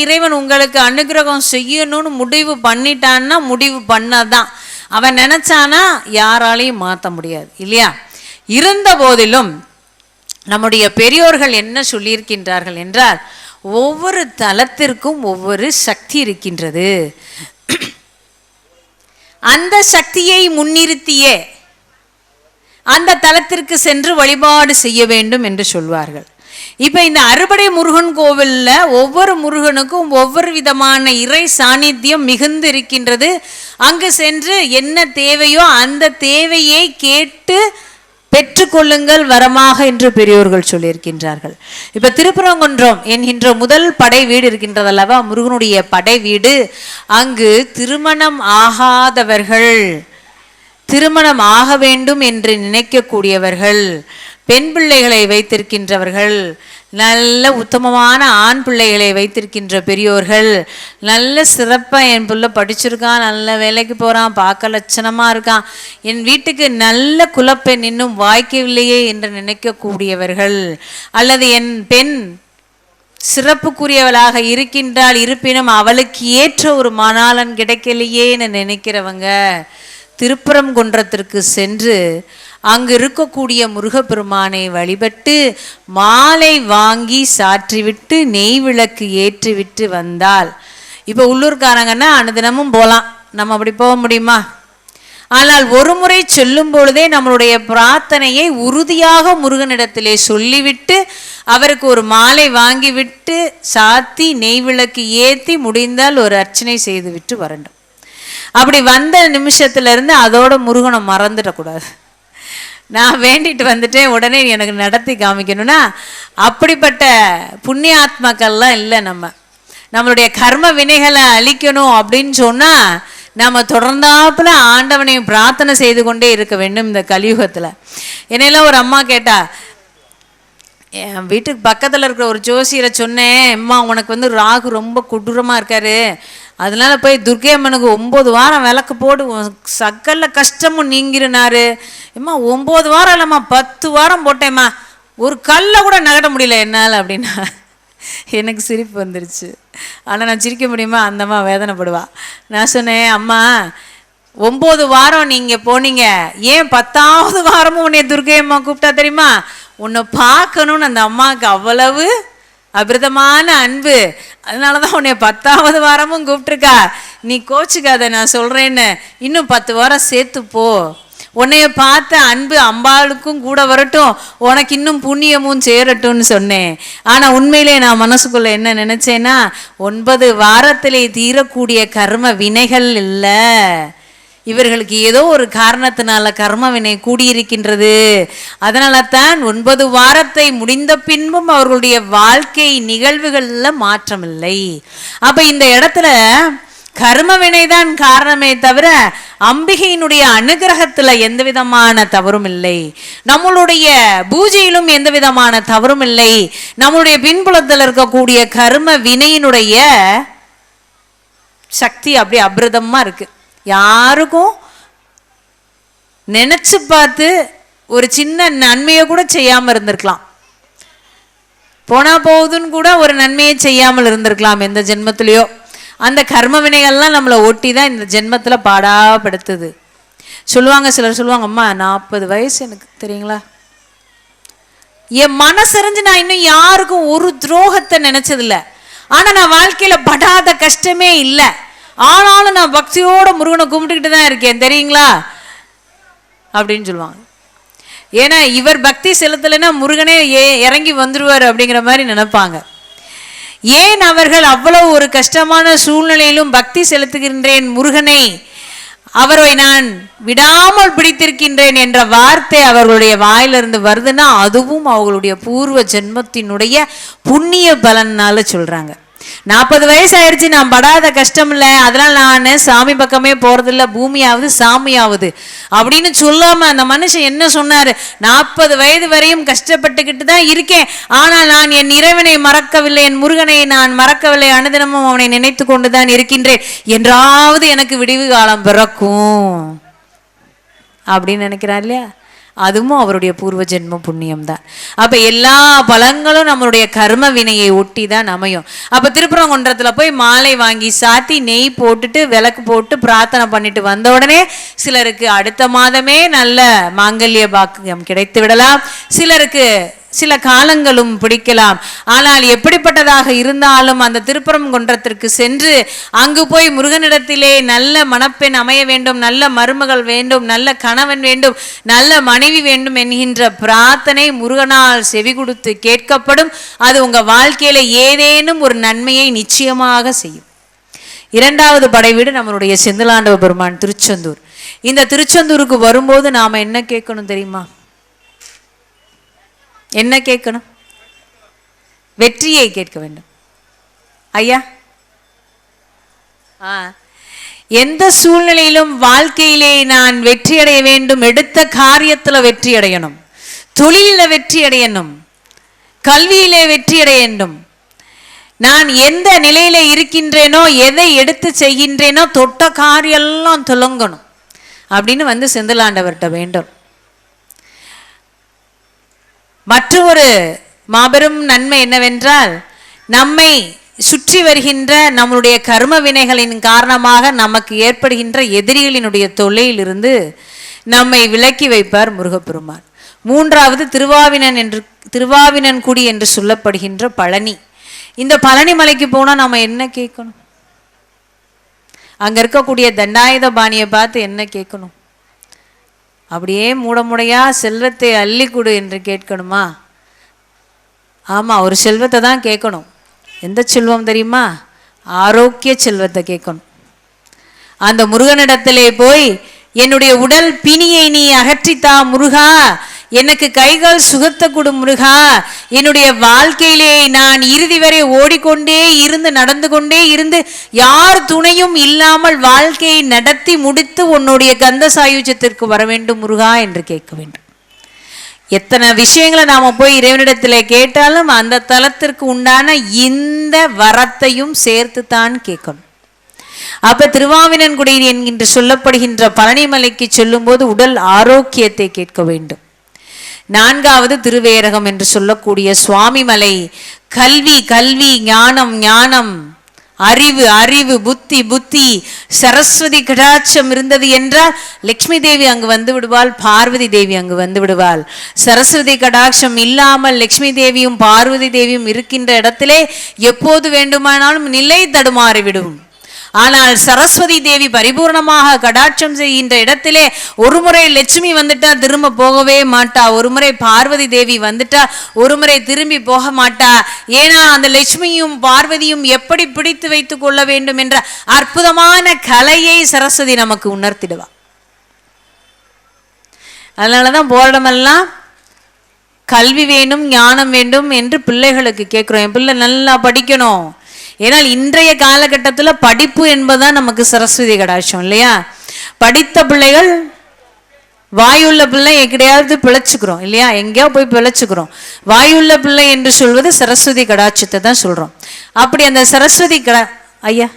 இறைவன் உங்களுக்கு அனுகிரகம் செய்யணும்னு முடிவு பண்ணிட்டான்னா முடிவு பண்ணாதான். அவன் நினைச்சானா யாராலையும் மாற்ற முடியாது இல்லையா? இருந்த போதிலும் நம்முடைய பெரியோர்கள் என்ன சொல்லியிருக்கின்றார்கள் என்றால் ஒவ்வொரு தலத்திற்கும் ஒவ்வொரு சக்தி இருக்கின்றது. அந்த சக்தியை முன்னிறுத்தியே அந்த தலத்திற்கு சென்று வழிபாடு செய்ய வேண்டும் என்று சொல்வார்கள். இப்போ இந்த அறுபடை முருகன் கோவில்ல ஒவ்வொரு முருகனுக்கும் ஒவ்வொரு விதமான இறை சாநித்தியம் மிகுந்து இருக்கின்றது. அங்கு சென்று என்ன தேவையோ அந்த தேவையை கேட்டு பெற்றுக்கொள்ளுங்கள் வரமாக என்று பெரியோர்கள் சொல்லியிருக்கின்றார்கள். இப்ப திருப்பரங்குன்றம் என்கின்ற முதல் படை வீடு இருக்கின்றது அல்லவா முருகனுடைய படை வீடு. அங்கு திருமணம் ஆகாதவர்கள் திருமணம் ஆக வேண்டும் என்று நினைக்கக்கூடியவர்கள் பெண் பிள்ளைகளை வைத்திருக்கின்றவர்கள் நல்ல உத்தமமான ஆண் பிள்ளைகளை வைத்திருக்கின்ற பெரியோர்கள் நல்ல சிறப்பாக என் பிள்ளை படிச்சிருக்கான் நல்ல வேலைக்கு போகிறான் பார்க்க லட்சணமாக இருக்கான். என் வீட்டுக்கு நல்ல குலப்பெண் இன்னும் வாய்க்கவில்லையே என்று நினைக்கக்கூடியவர்கள் அல்லது என் பெண் சிறப்புக்குரியவளாக இருக்கின்றால் இருப்பினும் அவளுக்கு ஏற்ற ஒரு மணாளன் கிடைக்கலையேன்னு நினைக்கிறவங்க திருப்பரங்குன்றத்திற்கு சென்று அங்கு இருக்கக்கூடிய முருகப்பெருமானை வழிபட்டு மாலை வாங்கி சாற்றிவிட்டு நெய் விளக்கு ஏற்றிவிட்டு வந்தால். இப்போ உள்ளூர்காரங்கன்னா அனுதினமும் போகலாம் நம்ம அப்படி போக முடியுமா? ஆனால் ஒரு முறை சொல்லும் பொழுதே நம்மளுடைய பிரார்த்தனையை உறுதியாக முருகனிடத்திலே சொல்லிவிட்டு அவருக்கு ஒரு மாலை வாங்கிவிட்டு சாத்தி நெய் விளக்கு ஏற்றி முடிந்தால் ஒரு அர்ச்சனை செய்துவிட்டு வரணும். அப்படி வந்த நிமிஷத்துல இருந்து அதோட முருகனை மறந்துடக்கூடாது. நான் வேண்டிட்டு வந்துட்டேன் உடனே எனக்கு நடத்தி காமிக்கணும்னா அப்படிப்பட்ட புண்ணிய ஆத்மாக்கள்லாம் இல்லை நம்ம. நம்மளுடைய கர்ம வினைகளை அழிக்கணும் அப்படின்னு சொன்னால் நம்ம தொடர்ந்தாப்புல ஆண்டவனையும் பிரார்த்தனை செய்து கொண்டே இருக்க வேண்டும் இந்த கலியுகத்தில். என்னையெல்லாம் ஒரு அம்மா கேட்டா என் வீட்டுக்கு பக்கத்தில் இருக்கிற ஒரு ஜோசியரை சொன்னேன். அம்மா உனக்கு வந்து ராகு ரொம்ப கொடூரமாக இருக்காரு. அதனால போய் துர்க்கை அம்மனுக்கு ஒம்பது வாரம் விளக்கு போடு. சக்கல்ல சகல கஷ்டமும் நீங்கிருனாரு. அம்மா ஒம்பது வாரம் இல்லைம்மா பத்து வாரம் போட்டேம்மா. ஒரு கல்லை கூட நகட்ட முடியல என்னால் அப்படின்னா எனக்கு சிரிப்பு வந்துருச்சு. ஆனால் நான் சிரிக்க முடியுமா? அந்தம்மா வேதனைப்படுவா. நான் சொன்னேன் அம்மா ஒம்பது வாரம் நீங்கள் போனீங்க. ஏன் பத்தாவது வாரமும் உன்னை துர்க்கை அம்மா கூப்பிட்டா தெரியுமா? உன்னை பார்க்கணும்னு அந்த அம்மாவுக்கு அவ்வளவு அபிரதமான அன்பு. அதனால தான் உன்னை பத்தாவது வாரமும் கூப்பிட்டுருக்கா. நீ கோச்சுக்காத நான் சொல்கிறேன்னு இன்னும் பத்து வாரம் சேர்த்து போ. உன்னைய பார்த்த அன்பு அம்பாளுக்கும் கூட வரட்டும். உனக்கு இன்னும் புண்ணியமும் சேரட்டும்னு சொன்னேன். ஆனால் உண்மையிலே நான் மனசுக்குள்ளே என்ன நினச்சேன்னா ஒன்பது வாரத்திலே தீரக்கூடிய கர்ம வினைகள் இல்லை. இவர்களுக்கு ஏதோ ஒரு காரணத்தினால கர்ம வினை கூடியிருக்கின்றது. அதனால தான் ஒன்பது வாரத்தை முடிந்த பின்பும் அவர்களுடைய வாழ்க்கை நிகழ்வுகள்ல மாற்றமில்லை. அப்ப இந்த இடத்துல கர்ம வினைதான் காரணமே தவிர அம்பிகையினுடைய அனுகிரகத்துல எந்த விதமான தவறும் இல்லை. நம்மளுடைய பூஜையிலும் எந்த விதமான தவறும் இல்லை. நம்மளுடைய பின்புலத்தில் இருக்கக்கூடிய கர்ம வினையினுடைய சக்தி அப்படி அபிரதமா இருக்கு. யாருக்கும் நினைச்சு பார்த்து ஒரு சின்ன நன்மையை கூட செய்யாமல் இருந்திருக்கலாம். போனா போகுதுன்னு கூட ஒரு நன்மையை செய்யாமல் இருந்திருக்கலாம் எந்த ஜென்மத்திலையோ. அந்த கர்ம வினைகள்லாம் நம்மளை ஒட்டி தான் இந்த ஜென்மத்தில் பாடாப்படுத்துது சொல்லுவாங்க சிலர் சொல்லுவாங்க அம்மா நாற்பது வயசு எனக்கு தெரியுங்களா? என் மனசறிஞ்சு நான் இன்னும் யாருக்கும் ஒரு துரோகத்தை நினச்சதில்ல. ஆனால் நான் வாழ்க்கையில் படாத கஷ்டமே இல்லை. ஆனாலும் நான் பக்தியோட முருகனை கும்பிட்டுக்கிட்டு தான் இருக்கேன் தெரியுங்களா? அப்படின்னு சொல்லுவாங்க. ஏன்னா இவர் பக்தி செலுத்தலைன்னா முருகனே ஏ இறங்கி வந்துடுவார் அப்படிங்கிற மாதிரி நினைப்பாங்க. ஏன் அவர்கள் அவ்வளவு ஒரு கஷ்டமான சூழ்நிலையிலும் பக்தி செலுத்துகின்றேன் முருகனை? அவரை நான் விடாமல் பிடித்திருக்கின்றேன் என்ற வார்த்தை அவர்களுடைய வாயிலிருந்து வருதுன்னா அதுவும் அவர்களுடைய பூர்வ ஜென்மத்தினுடைய புண்ணிய பலனால சொல்றாங்க. நாற்பது வயசு ஆயிடுச்சு நான் படாத கஷ்டம் இல்லை அதனால நான் சாமி பக்கமே போறதில்ல பூமியாவது சாமியாவது. அப்படின்னு சொல்லாம அந்த மனுஷன் என்ன சொன்னாரு? நாற்பது வயது வரையும் கஷ்டப்பட்டுக்கிட்டு தான் இருக்கேன். ஆனால் நான் என் இறைவனை மறக்கவில்லை என் முருகனை நான் மறக்கவில்லை. அனுதினமும் அவனை நினைத்து கொண்டுதான் இருக்கின்றேன். என்றாவது எனக்கு விடிவு காலம் பிறக்கும். அப்படின்னு நினைக்கிறார் இல்லையா? அதுவும் அவருடைய பூர்வ ஜென்ம புண்ணியம் தான் அப்போ எல்லா பழங்களும் நம்மளுடைய கர்ம வினையை ஒட்டி தான் அமையும். அப்போ திருப்பரங்குன்றத்தில் போய் மாலை வாங்கி சாத்தி நெய் போட்டுட்டு விளக்கு போட்டு பிரார்த்தனை பண்ணிட்டு வந்த உடனே சிலருக்கு அடுத்த மாதமே நல்ல மாங்கல்ய பாக்கியம் கிடைத்து விடலாம். சிலருக்கு சில காலங்களும் பிடிக்கலாம். ஆனால் எப்படிப்பட்டதாக இருந்தாலும் அந்த திருப்பரங்குன்றத்திற்கு சென்று அங்கு போய் முருகனிடத்திலே நல்ல மணப்பெண் அமைய வேண்டும் நல்ல மருமகள் வேண்டும் நல்ல கணவன் வேண்டும் நல்ல மனைவி வேண்டும் என்கின்ற பிரார்த்தனை முருகனால் செவி கொடுத்து கேட்கப்படும். அது உங்க வாழ்க்கையில ஏதேனும் ஒரு நன்மையை நிச்சயமாக செய்யும். இரண்டாவது படைவீடு நம்மளுடைய செந்திலாண்டவ பெருமான் திருச்செந்தூர். இந்த திருச்செந்தூருக்கு வரும்போது நாம என்ன கேட்கணும் தெரியுமா? என்ன கேட்கணும்? வெற்றியை கேட்க வேண்டும். ஐயா? ஆ. எந்த சூழ்நிலையிலும் வாழ்க்கையிலே நான் வெற்றி அடைய வேண்டும் எடுத்த காரியத்தில் வெற்றி அடையணும் தொழிலில் வெற்றி அடையணும் கல்வியிலே வெற்றி அடைய வேண்டும். நான் எந்த நிலையில இருக்கின்றேனோ எதை எடுத்து செய்கின்றேனோ தொட்ட காரியெல்லாம் துலங்கணும் அப்படின்னு வந்து செந்திலாண்டவர்கிட்ட வேண்டும். மற்றொரு மாபெரும் நன்மை என்னவென்றால் நம்மை சுற்றி வருகின்ற நம்முடைய கர்ம வினைகளின் காரணமாக நமக்கு ஏற்படுகின்ற எதிரிகளினுடைய தொல்லையிலிருந்து நம்மை விலக்கி வைப்பார் முருகப்பெருமான். மூன்றாவது திருவாவினன் என்று திருவாவினன்குடி என்று சொல்லப்படுகின்ற பழனி. இந்த பழனி மலைக்கு போனால் நம்ம என்ன கேட்கணும்? அங்க இருக்கக்கூடிய தண்டாயுத பாணியை பார்த்து என்ன கேட்கணும்? அப்படியே மூடமுடையா செல்வத்தை அள்ளி கொடு என்று கேட்கணுமா? ஆமாம் ஒரு செல்வத்தை தான் கேட்கணும். எந்த செல்வம் தெரியுமா? ஆரோக்கிய செல்வத்தை கேட்கணும். அந்த முருகனிடத்திலே போய் என்னுடைய உடல் பிணியை நீ அகற்றித்தா முருகா? எனக்கு கைகால் சுகத்தை கொடு முருகா. என்னுடைய வாழ்க்கையிலே நான் இறுதி வரை ஓடிக்கொண்டே இருந்து நடந்து கொண்டே இருந்து யார் துணையும் இல்லாமல் வாழ்க்கையை நடத்தி முடித்து உன்னுடைய கந்த சாயுஜத்திற்கு வர வேண்டும் முருகா என்று கேட்க வேண்டும். எத்தனை விஷயங்களை நாம போய் இறைவனிடத்தில் கேட்டாலும் அந்த தலத்திற்கு உண்டான இந்த வரத்தையும் சேர்த்து தான் கேட்கணும். அப்ப திருவாவினன்குடி என்கின்ற சொல்லப்படுகின்ற பழனிமலைக்கு சொல்லும்போது உடல் ஆரோக்கியத்தை கேட்க வேண்டும். நான்காவது திருவேரகம் என்று சொல்லக்கூடிய சுவாமிமலை. கல்வி கல்வி ஞானம் ஞானம். அறிவு அறிவு புத்தி புத்தி. சரஸ்வதி கடாட்சம் இருந்தது என்றால் லக்ஷ்மி தேவி அங்கு வந்து விடுவாள் பார்வதி தேவி அங்கு வந்து விடுவாள். சரஸ்வதி கடாட்சம் இல்லாமல் லக்ஷ்மி தேவியும் பார்வதி தேவியும் இருக்கின்ற இடத்திலே எப்போது வேண்டுமானாலும் நிலை தடுமாறிவிடும். ஆனால் சரஸ்வதி தேவி பரிபூர்ணமாக கடாட்சம் செய்கின்ற இடத்திலே ஒரு முறை லட்சுமி வந்துட்டா திரும்ப போகவே மாட்டா. ஒரு முறை பார்வதி தேவி வந்துட்டா ஒரு முறை திரும்பி போக மாட்டா. ஏன்னா அந்த லட்சுமியும் பார்வதியும் எப்படி பிடித்து வைத்துக் கொள்ள வேண்டும் என்ற அற்புதமான கலையை சரஸ்வதி நமக்கு உணர்த்திடுவா. அதனாலதான் போராடமெல்லாம் கல்வி வேணும் ஞானம் வேண்டும் என்று பிள்ளைகளுக்கு கேட்குறோம். என் பிள்ளை நல்லா படிக்கணும். ஏன்னால் இன்றைய காலகட்டத்தில் படிப்பு என்பதுதான் நமக்கு சரஸ்வதி கடாட்சம் இல்லையா? படித்த பிள்ளைகள் வாயுள்ள பிள்ளை எங்கேயாவது பிழைச்சிக்கிறோம் இல்லையா? எங்கேயோ போய் பிழைச்சிக்கிறோம். வாயுள்ள பிள்ளை என்று சொல்வது சரஸ்வதி கடாட்சத்தை தான் சொல்கிறோம் அப்படி அந்த சரஸ்வதி கடா ஐயா.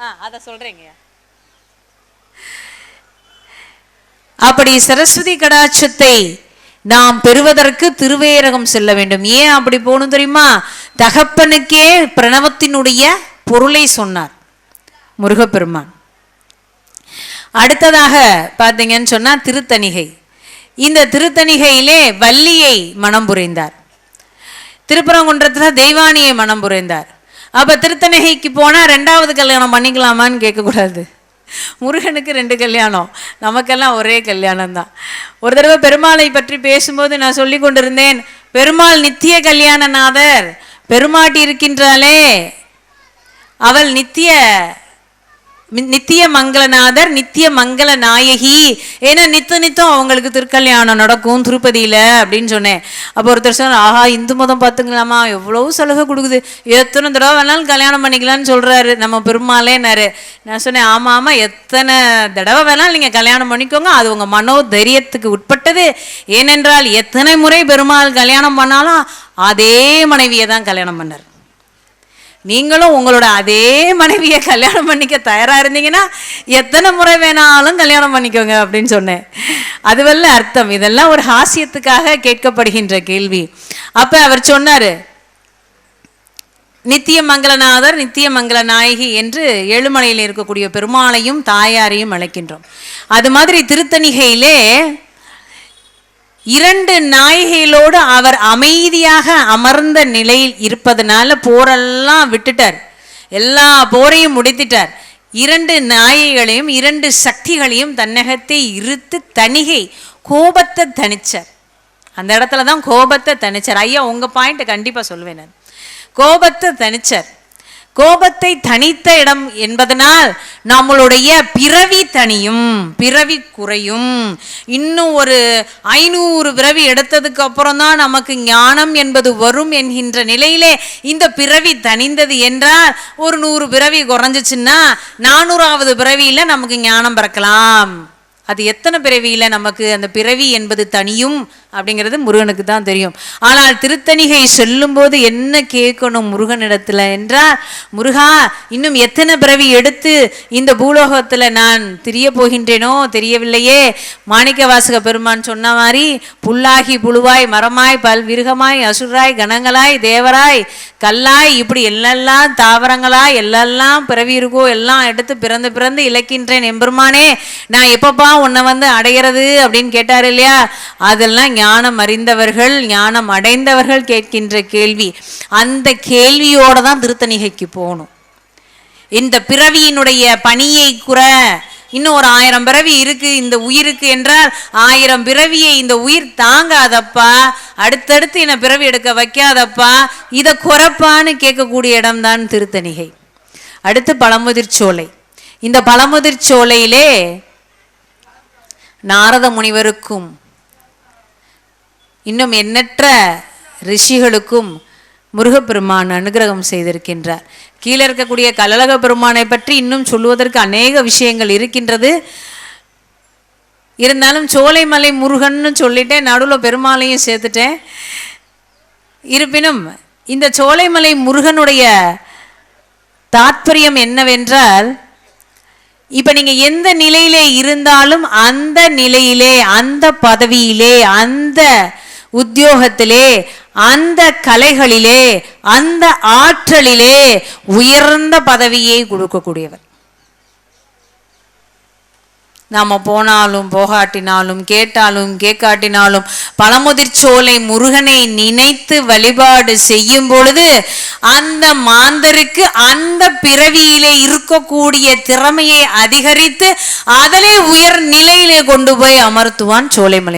ஆ அதை சொல்கிறேங்க அப்படி சரஸ்வதி கடாட்சத்தை நாம் பெறுவதற்கு திருவேரகம் செல்ல வேண்டும். ஏன் அப்படி போகணும் தெரியுமா? தகப்பனுக்கே பிரணவத்தினுடைய பொருளை சொன்னார். முருகப்பெருமான். அடுத்ததாக பார்த்தீங்கன்னு சொன்னால் திருத்தணிகை. இந்த திருத்தணிகையிலே வள்ளியை மனம் புரிந்தார். திருப்பரங்குன்றத்தில் தெய்வானியை மனம் புரிந்தார். அப்போ திருத்தணிகைக்கு போனால் ரெண்டாவது கல்யாணம் பண்ணிக்கலாமான்னு கேட்கக்கூடாது. முருகனுக்கு ரெண்டு கல்யாணம். நமக்கெல்லாம் ஒரே கல்யாணம் தான் ஒரு தடவை பெருமாளை பற்றி பேசும்போது நான் சொல்லி கொண்டிருந்தேன் பெருமாள் நித்திய கல்யாணநாதர் பெருமாட்டி இருக்கின்றாளே. அவள் நித்திய நித்திய மங்களநாதர் நித்திய மங்கள நாயகி. ஏன்னா நித்த நித்தம் அவங்களுக்கு திருக்கல்யாணம் நடக்கும் திருப்பதியில அப்படின்னு சொன்னேன். அப்போ ஒருத்தர் சொன்னார் ஆஹா இந்து மதம் பார்த்துங்களாமா எவ்வளவு சலுகை கொடுக்குது. எத்தனை தடவை வேணாலும் கல்யாணம் பண்ணிக்கலாம்னு சொல்றாரு. நம்ம பெருமாளேனாரு நான் சொன்னேன் ஆமா ஆமா எத்தனை தடவை வேணாலும் நீங்க கல்யாணம் பண்ணிக்கோங்க. அது உங்க மனோ தைரியத்துக்கு உட்பட்டது. ஏனென்றால் எத்தனை முறை பெருமாள் கல்யாணம் பண்ணாலும் அதே மனைவியை தான் கல்யாணம் பண்ணார். நீங்களும் உங்களோட அதே மனைவியை கல்யாணம் பண்ணிக்க தயாராக இருந்தீங்கன்னா எத்தனை முறை வேணாலும் கல்யாணம் பண்ணிக்கோங்க அப்படின்னு சொன்னேன். அதுவல்ல அர்த்தம். இதெல்லாம் ஒரு ஹாஸ்யத்துக்காக கேட்கப்படுகின்ற கேள்வி. அப்போ அவர் சொன்னார் நித்திய மங்களநாதர் நித்திய மங்கள நாயகி என்று ஏழுமலையில் இருக்கக்கூடிய பெருமாளையும் தாயாரையும் அழைக்கின்றோம். அது மாதிரி திருத்தணிகையிலே இரண்டு நாயகிகளோடு அவர் அமைதியாக அமர்ந்த நிலையில் இருப்பதனால போரெல்லாம் விட்டுட்டார். எல்லா போரையும் முடித்திட்டார். இரண்டு நாயகிகளையும் இரண்டு சக்திகளையும் தன்னகத்தை இருத்து தணிகை கோபத்தை தணிச்சார். அந்த இடத்துல தான் கோபத்தை தணிச்சார். ஐயா உங்கள் பாயிண்ட்டை கண்டிப்பாக சொல்லுவேன் நான். கோபத்தை தணிச்சார். கோபத்தை தனித்த இடம் என்பதனால் நம்மளுடைய பிறவி தனியும் பிறவி குறையும். இன்னும் ஒரு ஐநூறு பிறவி எடுத்ததுக்கு அப்புறம் தான் நமக்கு ஞானம் என்பது வரும் என்கின்ற நிலையிலே இந்த பிறவி தனிந்தது என்றால் ஒரு நூறு பிறவி குறைஞ்சிச்சுன்னா நானூறாவது பிறவியில நமக்கு ஞானம் பிறக்கலாம். அது எத்தனை பிறவியில் நமக்கு அந்த பிறவி என்பது தனியும் அப்படிங்கிறது முருகனுக்கு தான் தெரியும். ஆனால் திருத்தணிகை சொல்லும்போது என்ன கேட்கணும் முருகனிடத்தில் என்றால் முருகா இன்னும் எத்தனை பிறவி எடுத்து இந்த பூலோகத்தில் நான் தெரிய போகின்றேனோ தெரியவில்லையே. மாணிக்க வாசக பெருமான் சொன்ன மாதிரி புல்லாகி புழுவாய் மரமாய் பல்விருகமாய் அசுராய் கணங்களாய் தேவராய் கல்லாய் இப்படி எல்லாம் தாவரங்களாய் எல்லாம் பிறவி இருக்கோ எல்லாம் எடுத்து பிறந்து பிறந்து இழக்கின்றேன் எம்பெருமானே. நான் எப்பப்பா உன்னை வந்து அடையிறது அப்படின்னு கேட்டார் இல்லையா? அதெல்லாம் ஞானம் அறிந்தவர்கள் ஞானம் அடைந்தவர்கள் கேட்கின்ற கேள்வி. அந்த கேள்வியோட தான் திருத்தணிகைக்கு போகணும். இந்த பிறவியினுடைய பணியை குற இன்னும் ஒரு ஆயிரம் பிறவி இருக்கு இந்த உயிருக்கு என்றால் ஆயிரம் பிறவியை இந்த உயிர் தாங்காதப்பா அடுத்தடுத்து என்னை பிறவி எடுக்க வைக்காதப்பா இதை குறைப்பான்னு கேட்கக்கூடிய இடம்தான் திருத்தணிகை. அடுத்து பழமுதிர்ச்சோலை. இந்த பழமுதிர்ச்சோலையிலே நாரத முனிவருக்கும் இன்னும் எண்ணற்ற ரிஷிகளுக்கும் முருகப்பெருமான் அனுகிரகம் செய்திருக்கின்றார். கீழே இருக்கக்கூடிய கலலக பெருமானை பற்றி இன்னும் சொல்லுவதற்கு அநேக விஷயங்கள் இருக்கின்றது. இருந்தாலும் சோலைமலை முருகன்னு சொல்லிட்டேன் நடுவில் பெருமாளையும் சேர்த்துட்டேன். இருப்பினும் இந்த சோலைமலை முருகனுடைய தாத்பரியம் என்னவென்றால் இப்ப நீங்க எந்த நிலையிலே இருந்தாலும் அந்த நிலையிலே அந்த பதவியிலே அந்த உத்தியோகத்திலே அந்த கலைகளிலே அந்த ஆற்றலிலே உயர்ந்த பதவியை கொடுக்கக்கூடியவர். நாம் போனாலும் போகாட்டினாலும் கேட்டாலும் கேட்காட்டினாலும் பழமுதிர்ச்சோலை முருகனை நினைத்து வழிபாடு செய்யும் பொழுது அந்த மாந்தருக்கு அந்த பிறவியிலே இருக்கக்கூடிய திறமையை அதிகரித்து அதிலே உயர் நிலையிலே கொண்டு போய் அமர்த்துவான் சோலைமலை.